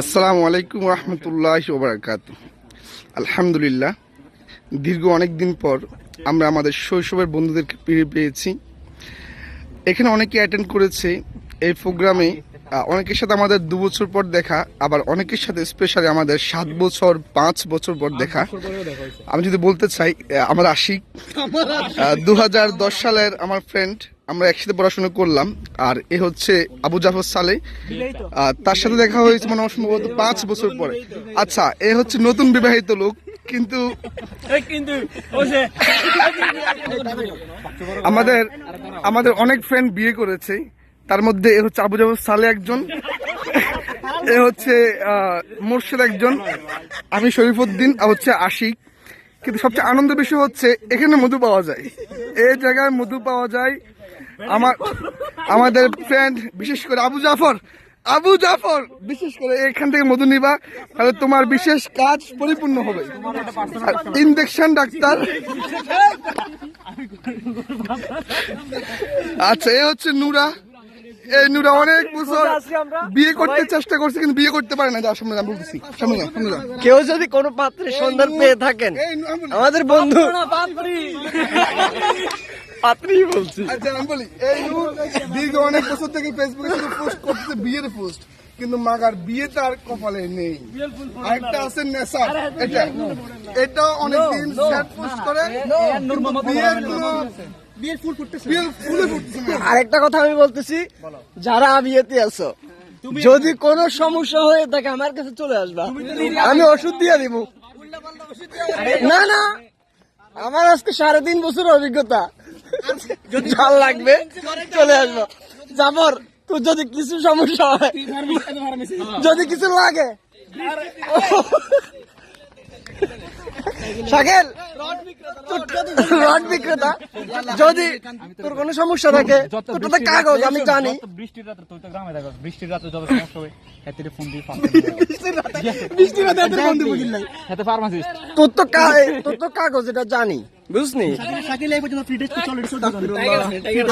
আসসালামু আলাইকুম রহমতুল্লাহ ওবরাকাত আলহামদুলিল্লাহ দীর্ঘ অনেক দিন পর আমরা আমাদের শৈশবের বন্ধুদেরকে ফিরে পেয়েছি। এখানে অনেকে অ্যাটেন্ড করেছে এই প্রোগ্রামে। অনেকের সাথে আমাদের দু বছর পর দেখা আবার অনেকের সাথে স্পেশালি আমাদের সাত বছর পাঁচ বছর পর দেখা। আমি যদি বলতে চাই আমার আশিক। দু হাজার দশ সালের আমার ফ্রেন্ড আমরা একসাথে পড়াশোনা করলাম আর এ হচ্ছে আবু জাফর সালে তার সাথে দেখা হয়েছে মনে সম্ভবত পাঁচ বছর পরে। আচ্ছা এ হচ্ছে নতুন বিবাহিত লোক কিন্তু কিন্তু আমাদের আমাদের অনেক ফ্রেন্ড বিয়ে করেছে। তার মধ্যে এ হচ্ছে আবু জাফর সালে একজন এ হচ্ছে মোর্শেদ একজন আমি শরীফুদ্দিন আর হচ্ছে আশিক। কিন্তু সবচেয়ে আনন্দের বিষয় হচ্ছে এখানে মধু পাওয়া যায়। এই জায়গায় মধু পাওয়া যায় আমার আমাদের ফ্রেন্ড বিশেষ করে আবু জাফর। আবু জাফর, বিশেষ করে এখান থেকে মধু নিবা, তাহলে তোমার বিশেষ কাজ পরিপূর্ণ হবে। Injection doctor. আচ্ছা এ হচ্ছে নুরা। এই নুরা অনেক বছর বিয়ে করতে চেষ্টা করছে কিন্তু বিয়ে করতে পারে না। যা সামনে যা বলতেছি। সামনে সামনে কেউ যদি কোনো পাত্রের সন্ধান পেয়ে থাকেন আমি আমাদের বন্ধু পাত্রী বলছি। আচ্ছা আমি বলি এই দীর্ঘ অনেক বছর থেকে ফেসবুকে পোস্ট করতেছে বিয়ের পোস্ট কিন্তু মাগার বিয়ে তার কপালে নেই। আরেকটা আছে নেশা এটা। এটা অনেকদিন করে। বিয়ের কোনো বিয়ের ফুল ফুটতেছে বিয়ের ফুলে ফুটতেছে আরেকটা কথা আমি বলতেছি যারা বিয়েতে আছো যদি কোনো সমস্যা হয়ে থাকে আমার কাছে চলে আসবা। আমি ওষুধ দিয়ে দিব। না না। আমার আজকে সাড়ে তিন বছর অভিজ্ঞতা। জল লাগবে চলে আসব। জাফর তোর যদি কিছু সমস্যা হয় যদি কিছু লাগে। শাকেল রড বিক্রেতা যদি তোর কোনো সমস্যা থাকে তোর কাগজ আমি জানি। বৃষ্টির রাতে তুই তো গ্রামে থাকো বৃষ্টির রাতে যত সমস্যা হবে এতে ফোন দিয়ে এতে ফার্মাসিস্ট তোর তো কা- তোর তো কাগজ এটা জানি। বুঝনি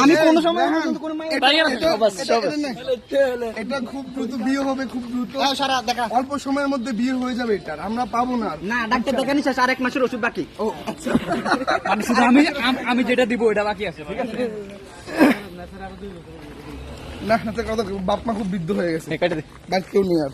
আমি কোনো সময় এটা খুব দ্রুত বিয়ে হবে খুব দ্রুত। অল্প সময়ের মধ্যে বিয়ে হয়ে যাবে এটার আমরা পাবো না আর। না ডাক্তার দেখানি শেষ আর এক মাসের ওষুধ বাকি। মানে শুধু আমি আমি যেটা দিব ওটা বাকি আছে ঠিক আছে? না হাতে কথা বাপ মা খুব বৃদ্ধ হয়ে গেছে। কেটে দে। বাড়ি কেউ নেই আর।